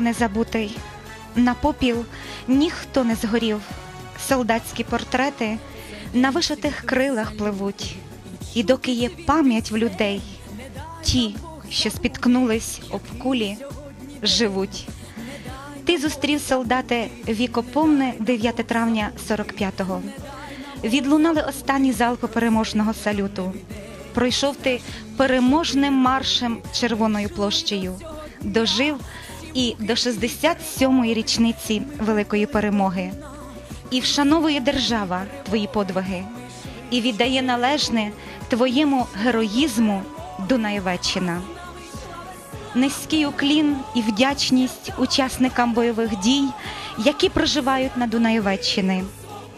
ніхто не забутий, на попіл ніхто не згорів. Солдатські портрети на вишитих крилах пливуть, і доки є пам'ять в людей, ті, що спіткнулись об кулі, живуть. Ти зустрів солдати вікопомне 9 травня 45-го. Відлунали останні залпи переможного салюту. Пройшов ти переможним маршем червоною площею, дожив і до 67-ї річниці великої перемоги. І вшановує держава твої подвиги, і віддає належне твоєму героїзму Дунаєвеччина. Низький уклін і вдячність учасникам бойових дій, які проживають на Дунаєвеччини,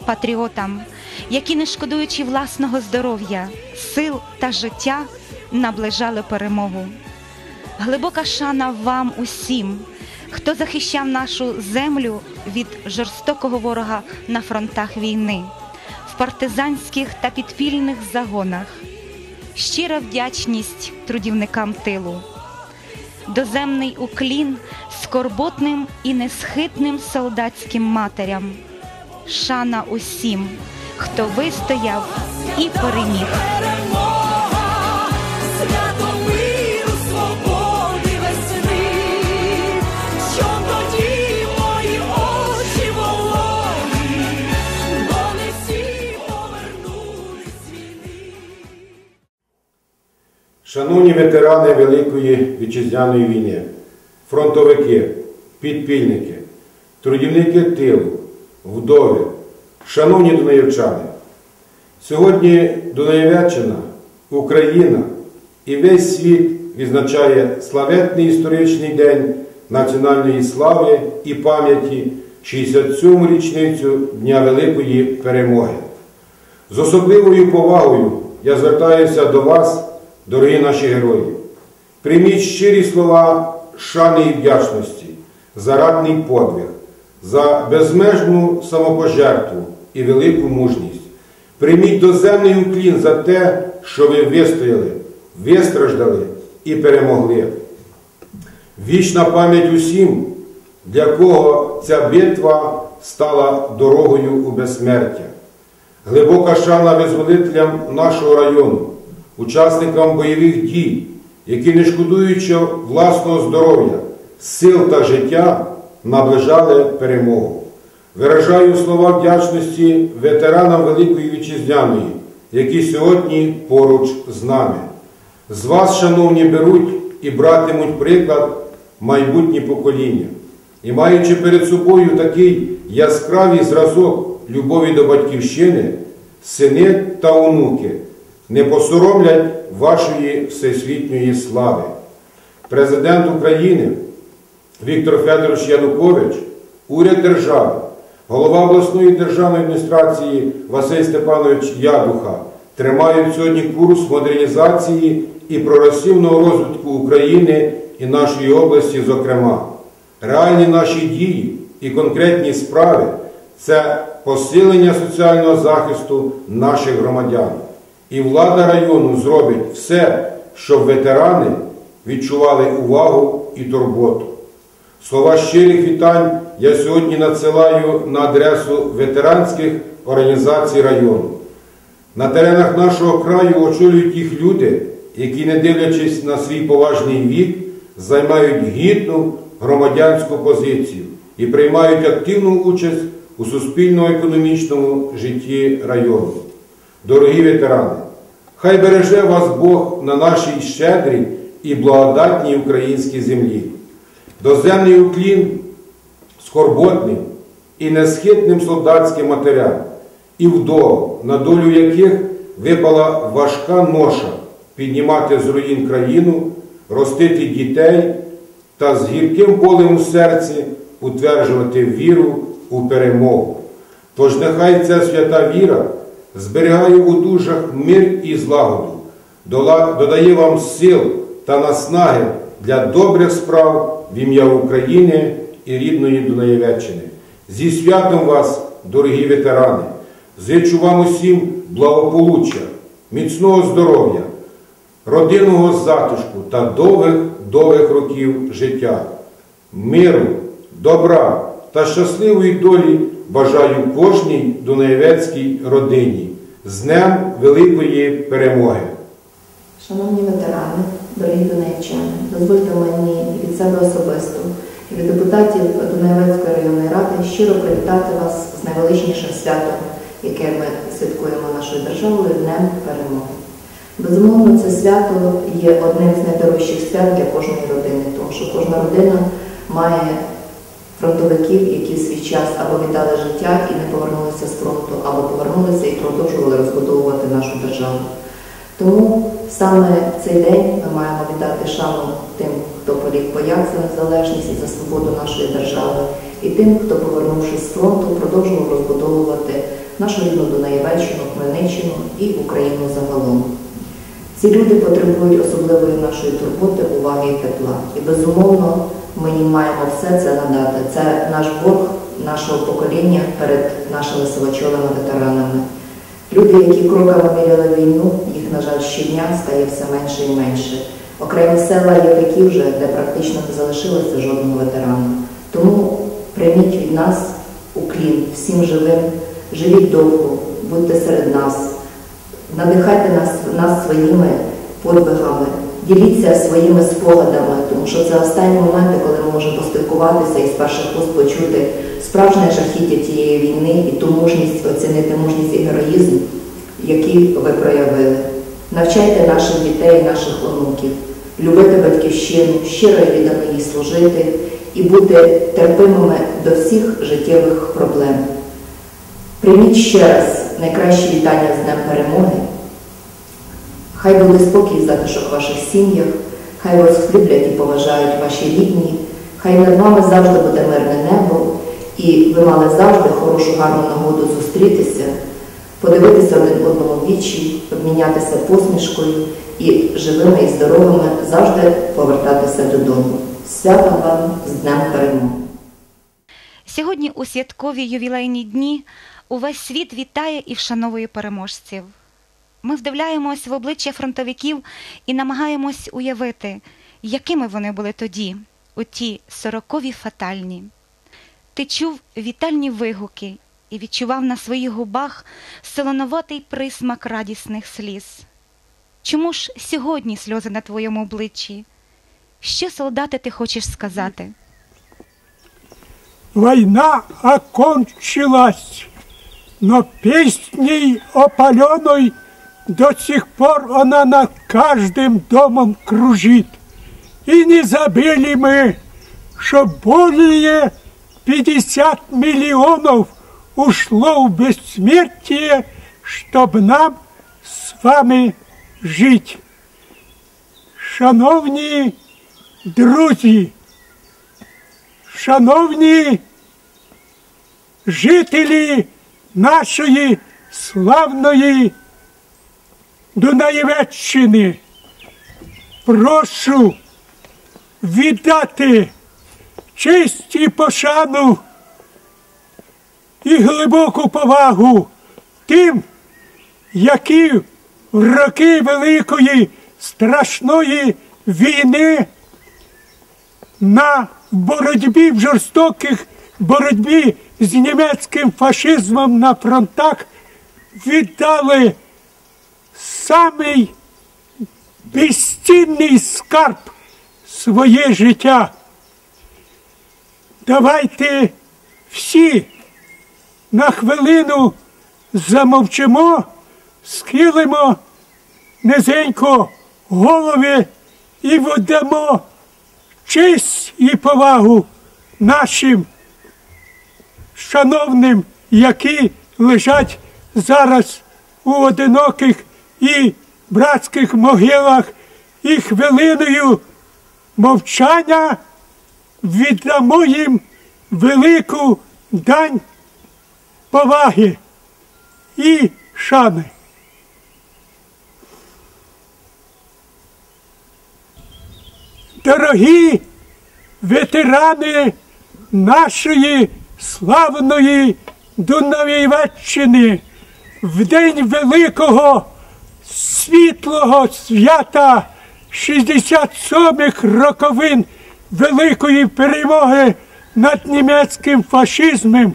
патріотам, які, не шкодуючи власного здоров'я, сил та життя, наближали перемогу. Глибока шана вам усім, хто захищав нашу землю від жорстокого ворога на фронтах війни, в партизанських та підпільних загонах. Щира вдячність трудівникам тилу доземний уклін скорботним і несхитним солдатським матерям. Шана усім, хто вистояв і переміг. Шановні ветерани Великої Вітчизняної війни, фронтовики, підпільники, трудівники тилу, вдови, шановні дунаєвчани, сьогодні Дунаєвеччина, Україна і весь світ відзначає славетний історичний день національної слави і пам'яті 67-му річницю Дня Великої Перемоги. З особливою повагою я звертаюся до вас, дорогі наші герої. Прийміть щирі слова шани і вдячності за радний подвиг, за безмежну самопожертву і велику мужність. Прийміть доземний уклін за те, що ви вистояли, вистраждали і перемогли. Вічна пам'ять усім, для кого ця битва стала дорогою у безсмертя. Глибока шана визволителям нашого району, учасникам бойових дій, які, не шкодуючи власного здоров'я, сил та життя, наближали перемогу. Виражаю слова вдячності ветеранам Великої Вітчизняної, які сьогодні поруч з нами. З вас, шановні, беруть і братимуть приклад майбутні покоління. І маючи перед собою такий яскравий зразок любові до батьківщини, сини та онуки не посоромлять вашої всесвітньої слави. Президент України Віктор Федорович Янукович, уряд держави, голова обласної державної адміністрації Василь Степанович Ядуха тримають сьогодні курс модернізації і прогресивного розвитку України і нашої області, зокрема. Реальні наші дії і конкретні справи це посилення соціального захисту наших громадян. І влада району зробить все, щоб ветерани відчували увагу і турботу. Слова щирих вітань я сьогодні надсилаю на адресу ветеранських організацій району. На теренах нашого краю очолюють їх люди, які, не дивлячись на свій поважний вік, займають гідну громадянську позицію і приймають активну участь у суспільно-економічному житті району. Дорогі ветерани, хай береже вас Бог на нашій щедрій і благодатній українській землі. Доземний уклін скорботним і несхитним солдатським матерям, і вдов, на долю яких випала важка ноша піднімати з руїн країну, ростити дітей та з гірким болем у серці утверджувати віру у перемогу. Тож нехай ця свята віра зберігає у душах мир і злагоду, додає вам сил та наснаги для добрих справ в ім'я України і рідної Дунаєвеччини. Зі святом вас, дорогі ветерани! Зичу вам усім благополуччя, міцного здоров'я, родинного затишку та довгих довгих років життя. миру, добра та щасливої долі бажаю кожній дунаєвецькій родині з Днем Великої Перемоги! Шановні ветерани, дорогі донеччани, дозвольте мені від себе особисто і від депутатів Дунаєвецької районної ради щиро привітати вас з найвеличнішим святом, яке ми святкуємо нашою державою Днем Перемоги. Безумовно, це свято є одним з найдорожчих свят для кожної родини, тому що кожна родина має фронтовиків, які в свій час або віддали життя і не повернулися з фронту, або повернулися і продовжували розбудовувати нашу державу. Тому саме цей день ми маємо віддати шану тим, хто поліг боях за незалежність і за свободу нашої держави, і тим, хто, повернувшись з фронту, продовжував розбудовувати нашу рідну Дунаєвеччину, Хмельниччину і Україну загалом. Ці люди потребують особливої нашої турботи, уваги і тепла. І безумовно ми їм маємо все це надати. Це наш борг нашого покоління перед нашими сивочолими ветеранами. Люди, які кроками міряли війну, їх, на жаль, щодня стає все менше і менше. Окремі села є такі вже, де практично не залишилося жодного ветерана. Тому прийміть від нас уклін всім живим, живіть довго, будьте серед нас, надихайте нас, нас своїми подвигами, діліться своїми спогадами, тому що це останні моменти, коли ми можемо поспілкуватися і з перших вуст почути справжнє жахіття тієї війни і ту мужність, оцінити мужність і героїзм, який ви проявили. Навчайте наших дітей, наших онуків, любити батьківщину, щиро і віддано їй служити і бути терпимими до всіх життєвих проблем. Прийміть ще раз найкращі вітання з Днем Перемоги. Хай буде спокій затишок ваших сім'ях, хай вас люблять і поважають ваші рідні, хай над вами завжди буде мирне небо, і ви мали завжди хорошу гарну нагоду зустрітися, подивитися один одному вічі, обмінятися посмішкою і живими і здоровими завжди повертатися додому. Свята вам з Днем Перемоги! Сьогодні у святкові ювілейні дні увесь світ вітає і вшановує переможців. Ми вдивляємось в обличчя фронтовиків і намагаємось уявити, якими вони були тоді, у ті сорокові фатальні. Ти чув вітальні вигуки і відчував на своїх губах солоноватий присмак радісних сліз. Чому ж сьогодні сльози на твоєму обличчі? Що, солдати, ти хочеш сказати? Война окончилась, но песней опаленной до сих пор она над каждым домом кружит. И не забыли мы, что более 50 миллионов ушло в бессмертие, чтобы нам с вами жить. Шановні друзі, шановні жителі нашої славної Дунаєвеччини, прошу віддати честь і пошану і глибоку повагу тим, які в роки Великої страшної війни на боротьбі в жорстоких боротьбі з німецьким фашизмом на фронтах віддали самий безцінний скарб своє життя. Давайте всі на хвилину замовчимо, схилимо низенько голови і віддамо честь і повагу нашим шановним, які лежать зараз у одиноких і братських могилах, і хвилиною мовчання віддамо їм велику дань поваги і шани. Дорогі ветерани нашої славної Дунаєвеччини, в день великого світлого свята 67-х роковин великої перемоги над німецьким фашизмом,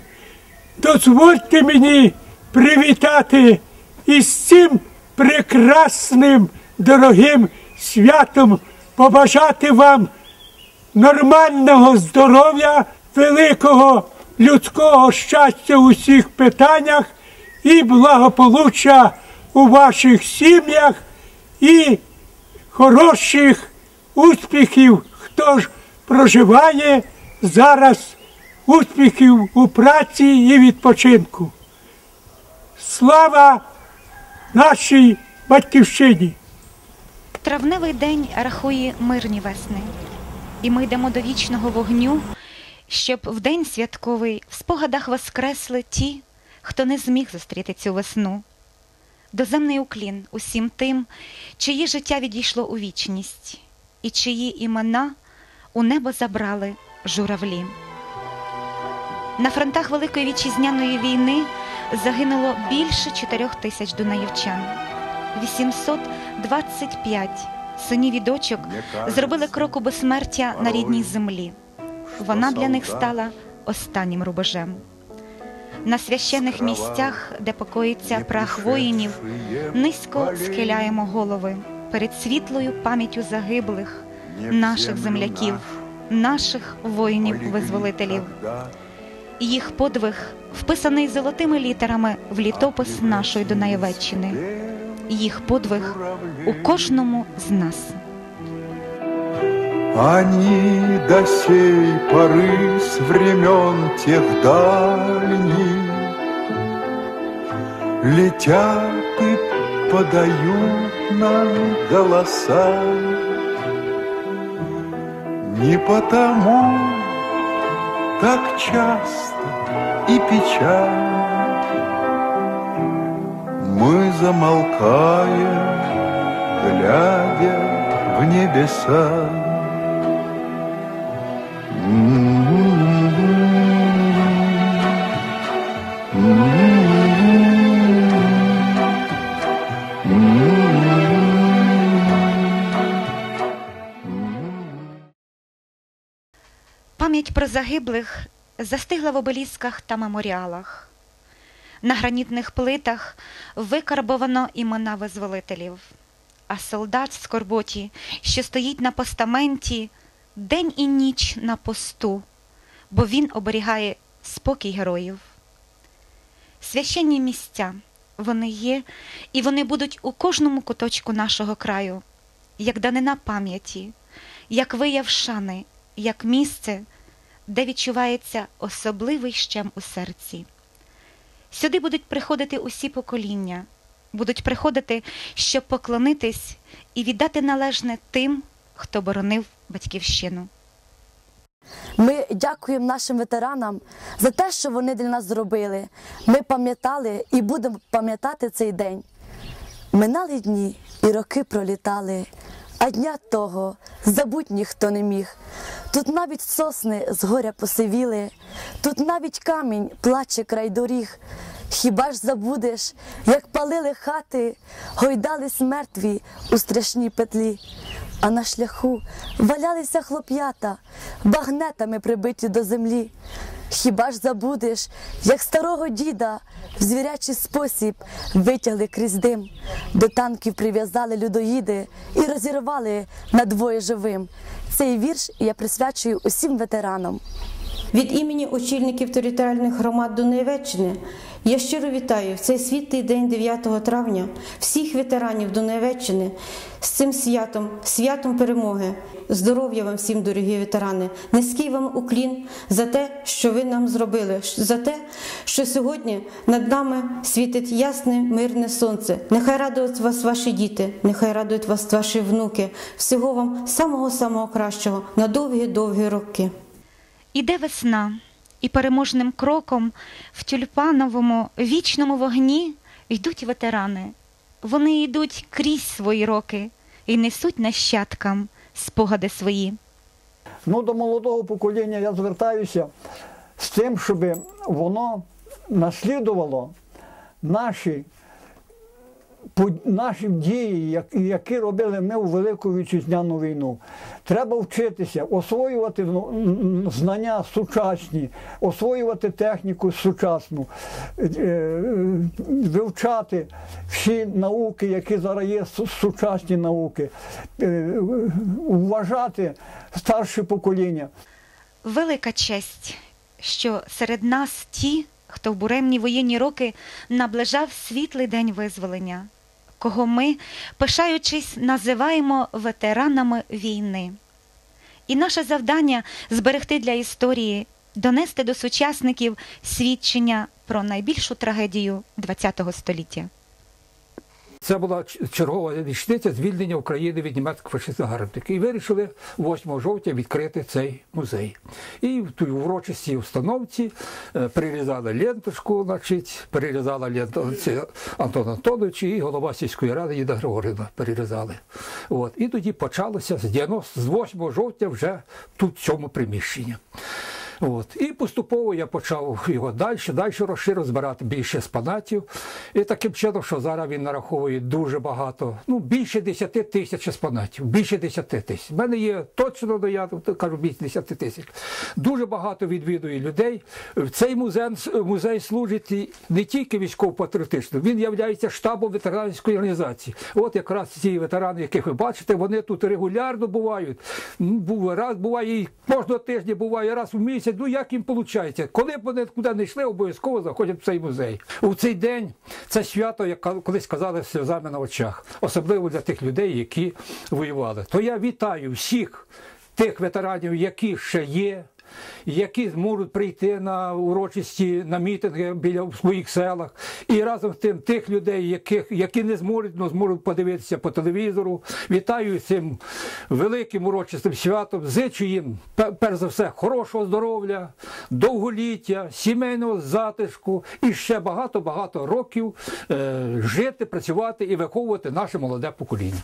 дозвольте мені привітати із цим прекрасним дорогим святом, побажати вам нормального здоров'я, великого людського щастя у всіх питаннях і благополуччя у ваших сім'ях і хороших успіхів, хто ж проживає зараз успіхів у праці і відпочинку. Слава нашій батьківщині! Травневий день рахує мирні весни, і ми йдемо до вічного вогню, щоб в день святковий в спогадах воскресли ті, хто не зміг зустріти цю весну. Доземний уклін усім тим, чиї життя відійшло у вічність, і чиї імена у небо забрали журавлі. На фронтах Великої вітчизняної війни загинуло більше чотирьох тисяч дунаївчан. 825 синів і дочок зробили крок у безсмертя на рідній землі. Вона для них стала останнім рубежем. На священних місцях, де покоїться прах воїнів, низько схиляємо голови перед світлою пам'яттю загиблих, наших земляків, наших воїнів-визволителів. Їх подвиг вписаний золотими літерами в літопис нашої Дунаєвеччини. Їх подвиг у кожному з нас. Они до сей поры с времен тех дальних Летят и подают нам голоса. Не потому так часто и печально Мы замолкаем, глядя в небеса загиблих застигла в обелісках та меморіалах. На гранітних плитах викарбовано імена визволителів, а солдат в скорботі, що стоїть на постаменті, день і ніч на посту, бо він оберігає спокій героїв. Священні місця вони є, і вони будуть у кожному куточку нашого краю, як данина пам'яті, як вияв шани, як місце, де відчувається особливий щем у серці. Сюди будуть приходити усі покоління, будуть приходити, щоб поклонитись і віддати належне тим, хто боронив батьківщину. Ми дякуємо нашим ветеранам за те, що вони для нас зробили. Ми пам'ятали і будемо пам'ятати цей день. Минали дні і роки пролітали, а дня того забуть ніхто не міг. Тут навіть сосни з горя посивіли, тут навіть камінь плаче край доріг. Хіба ж забудеш, як палили хати, гойдались мертві у страшній петлі, а на шляху валялися хлоп'ята, багнетами прибиті до землі. Хіба ж забудеш, як старого діда в звірячий спосіб витягли крізь дим, до танків прив'язали людоїди і розірвали надвоє живим. Цей вірш я присвячую усім ветеранам. Від імені очільників територіальних громад Дунаєвеччини я щиро вітаю в цей світлий день 9 травня всіх ветеранів Дунаєвеччини з цим святом, святом перемоги. Здоров'я вам всім, дорогі ветерани, низький вам уклін за те, що ви нам зробили, за те, що сьогодні над нами світить ясне, мирне сонце. Нехай радують вас ваші діти, нехай радують вас ваші внуки. Всього вам самого-самого кращого на довгі-довгі роки. Іде весна, і переможним кроком в тюльпановому вічному вогні йдуть ветерани. Вони йдуть крізь свої роки і несуть нащадкам спогади свої. Ну, до молодого покоління я звертаюся з тим, щоб воно наслідувало наші наші дії, які робили ми у Велику Вітчизняну війну. Треба вчитися, освоювати знання сучасні, освоювати техніку сучасну, е, вивчати всі науки, які зараз є сучасні науки, е, вважати старше покоління. Велика честь, що серед нас ті, хто в буремні воєнні роки наближав світлий день визволення, кого ми, пишаючись, називаємо ветеранами війни. І наше завдання зберегти для історії, донести до сучасників свідчення про найбільшу трагедію ХХ століття. Це була чергова річниця звільнення України від німецьких фашистських загарбників. І вирішили 8 жовтня відкрити цей музей. І в тій урочистій установці е, перерізали ленточку, значить, перерізала ленту Антон Антонович і голова сільської ради Їда Григорівна перерізали. От. І тоді почалося з 90, з 8 жовтня вже тут в цьому приміщенні. От. І поступово я почав його далі, далі розширив, збирати більше експонатів. І таким чином, що зараз він нараховує дуже багато, ну більше 10 тисяч експонатів, більше 10 тисяч. У мене є точно, ну, я кажу, більше 10 тисяч. Дуже багато відвідує людей. Цей музей, музей служить не тільки військово-патріотично, він є штабом ветеранської організації. От якраз ці ветерани, яких ви бачите, вони тут регулярно бувають. Раз буває кожного тижня буває раз в місяць. Ну як їм виходить? Коли б вони куди не йшли, обов'язково заходять в цей музей. У цей день це свято, як колись казали, сльозами на очах, особливо для тих людей, які воювали. То я вітаю всіх тих ветеранів, які ще є. Які зможуть прийти на урочисті на мітинги біля в своїх селах, і разом з тим тих людей, яких які не зможуть, але зможуть подивитися по телевізору. Вітаю цим великим урочистим святом. Зичу їм перш за все хорошого здоров'я, довголіття, сімейного затишку і ще багато багато років е, жити, працювати і виховувати наше молоде покоління.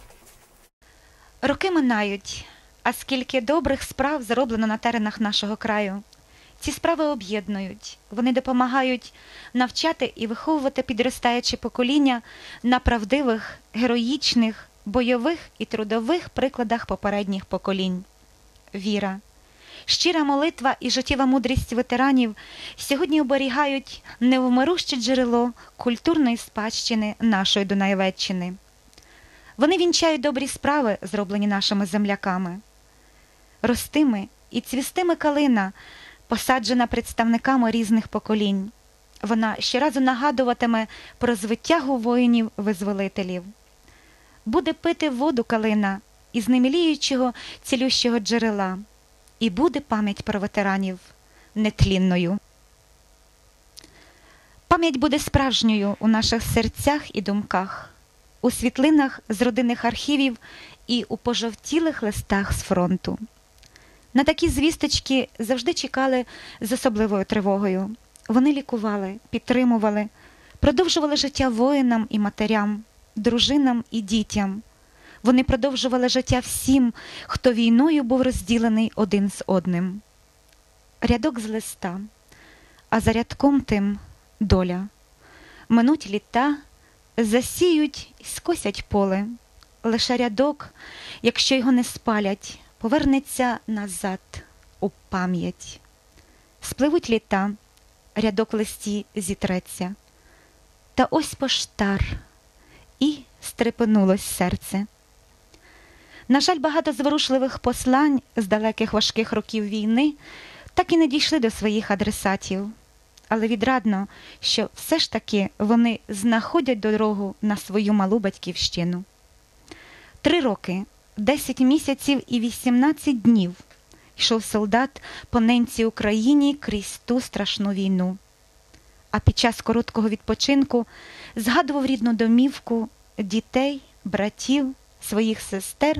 Роки минають, а скільки добрих справ зроблено на теренах нашого краю. Ці справи об'єднують, вони допомагають навчати і виховувати підростаюче покоління на правдивих, героїчних, бойових і трудових прикладах попередніх поколінь. Віра, щира молитва і життєва мудрість ветеранів сьогодні оберігають невмируще джерело культурної спадщини нашої Дунаєвеччини. Вони вінчають добрі справи, зроблені нашими земляками. Ростиме і цвістиме калина, посаджена представниками різних поколінь. Вона щоразу нагадуватиме про звитягу воїнів-визволителів. Буде пити воду калина із неміліючого цілющого джерела, і буде пам'ять про ветеранів нетлінною. Пам'ять буде справжньою у наших серцях і думках у світлинах з родинних архівів і у пожовтілих листах з фронту. На такі звісточки завжди чекали з особливою тривогою. Вони лікували, підтримували, продовжували життя воїнам і матерям, дружинам і дітям. Вони продовжували життя всім, хто війною був розділений один з одним. Рядок з листа, а за рядком тим доля. Минуть літа, засіють скосять поле. Лише рядок, якщо його не спалять, повернеться назад у пам'ять. Спливуть літа, рядок листі зітреться. Та ось поштар, і стрепенулось серце. На жаль, багато зворушливих послань з далеких важких років війни так і не дійшли до своїх адресатів але відрадно, що все ж таки вони знаходять дорогу на свою малу батьківщину. Три роки, десять місяців і вісімнадцять днів йшов солдат по ненці Україні крізь ту страшну війну. А під час короткого відпочинку згадував рідну домівку, дітей, братів, своїх сестер,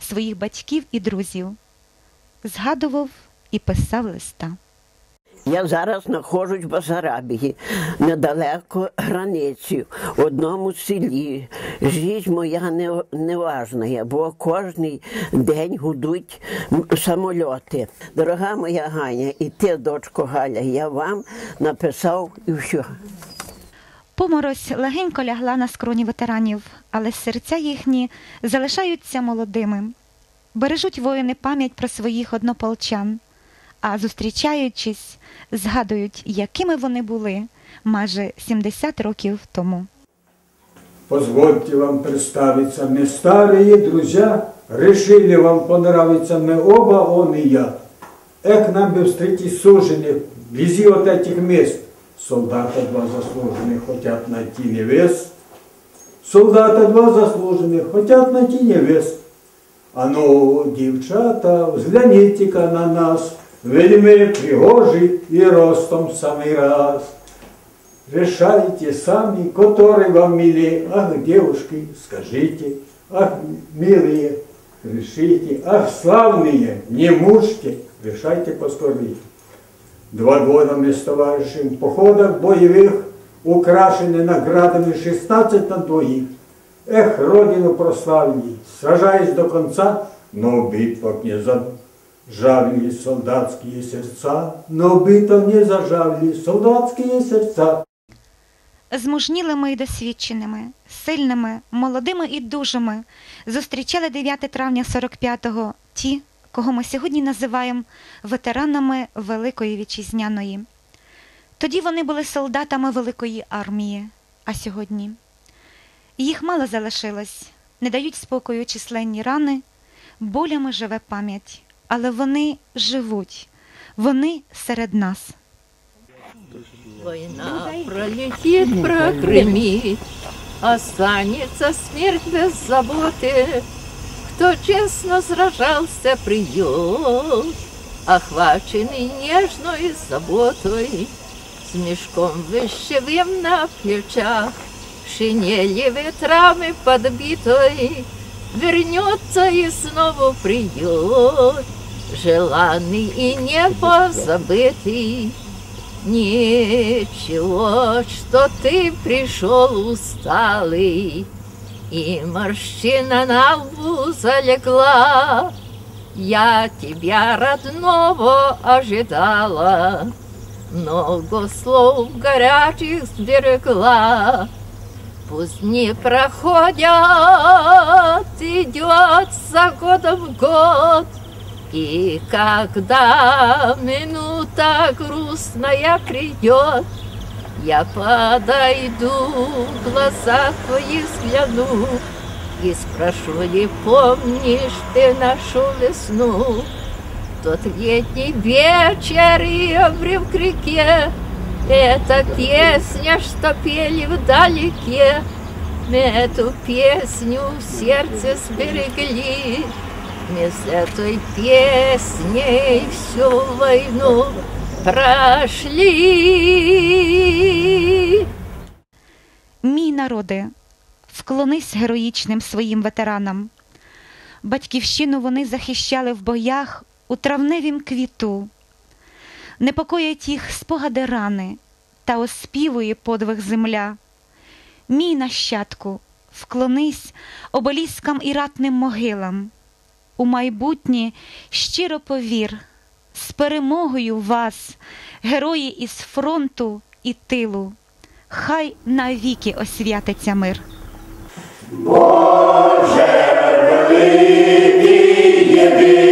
своїх батьків і друзів. Згадував і писав листа. Я зараз знаходжусь в Басарабії, недалеко границі, в одному селі. Життя моя не, неважна, бо кожен день гудуть самольоти. Дорога моя Ганя, і ти, дочко Галя, я вам написав і все. Поморозь легенько лягла на скроні ветеранів, але серця їхні залишаються молодими. Бережуть воїни пам'ять про своїх однополчан, а зустрічаючись, згадують, якими вони були майже 70 років тому. Позвольте вам представиться, мы старые друзья, решили вам понравиться мы оба, он и я. Эк нам бы встретить суженых вблизи вот этих мест. Солдата два заслуженных хотят найти невест. Солдата два заслуженных хотят найти невест. А ну, дівчата, взгляните-ка на нас, Вельми пригожі і ростом в самий раз. Решайте сами, который вам милее. Ах, девушки, скажите, ах, милые, решите, ах, славные, не мужьте, решайте поскорее. Два года мы с товарищем в походах боевых украшены наградами 16 на двоих. Эх, родину прославили, сражаясь до конца, но в битвах не зажавили солдатские сердца, но в битвах не зажавили солдатские сердца. Змужнілими і досвідченими, сильними, молодими і дужими зустрічали 9 травня 45-го ті, кого ми сьогодні називаємо ветеранами Великої Вітчизняної. Тоді вони були солдатами Великої армії, а сьогодні їх мало залишилось, не дають спокою численні рани, болями живе пам'ять, але вони живуть, вони серед нас. Война пролетит, прогремит, Останется смерть без заботы. Кто честно сражался, придет, Охваченный нежной заботой, С мешком вещевым на плечах, Шинели ветрами подбитой, Вернется и снова придет, Желанный и не позабытый. Ничего, что ты пришел усталый, И морщина на лбу залегла. Я тебя, родного, ожидала, Много слов горячих сберегла. Пусть не проходят, идет за годом год, и когда минута грустная придет, я подойду, глаза твои взгляну и спрошу, не помнишь ты нашу весну? Тот летний вечер и обрыв к реке, это песня, что пели вдалеке. Мы эту песню в сердце сберегли. Мы с этой песней всю войну прошли. Мій народи, вклонись героїчним своїм ветеранам. Батьківщину вони захищали в боях у травневім квіту. Непокоять їх спогади рани та оспівує подвиг земля. Мій нащадку, вклонись обеліскам і ратним могилам. У майбутнє щиро повір, з перемогою вас, герої із фронту і тилу, хай навіки освятиться мир. Нам дітей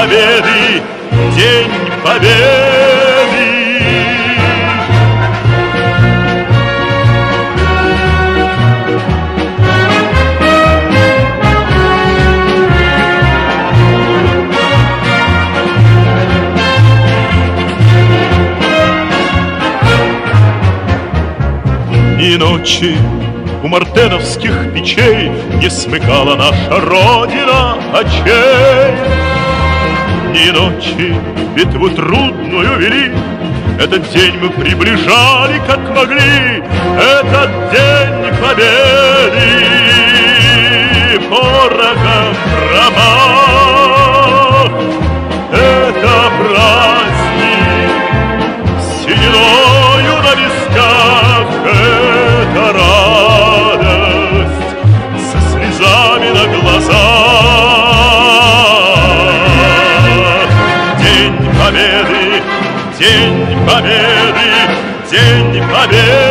Победы, день победы. И ночи у мартеновских печей Не смыкала наша Родина очей. И ночи битву трудную вели, Этот день мы приближали, как могли, Этот день победы порохом промах. День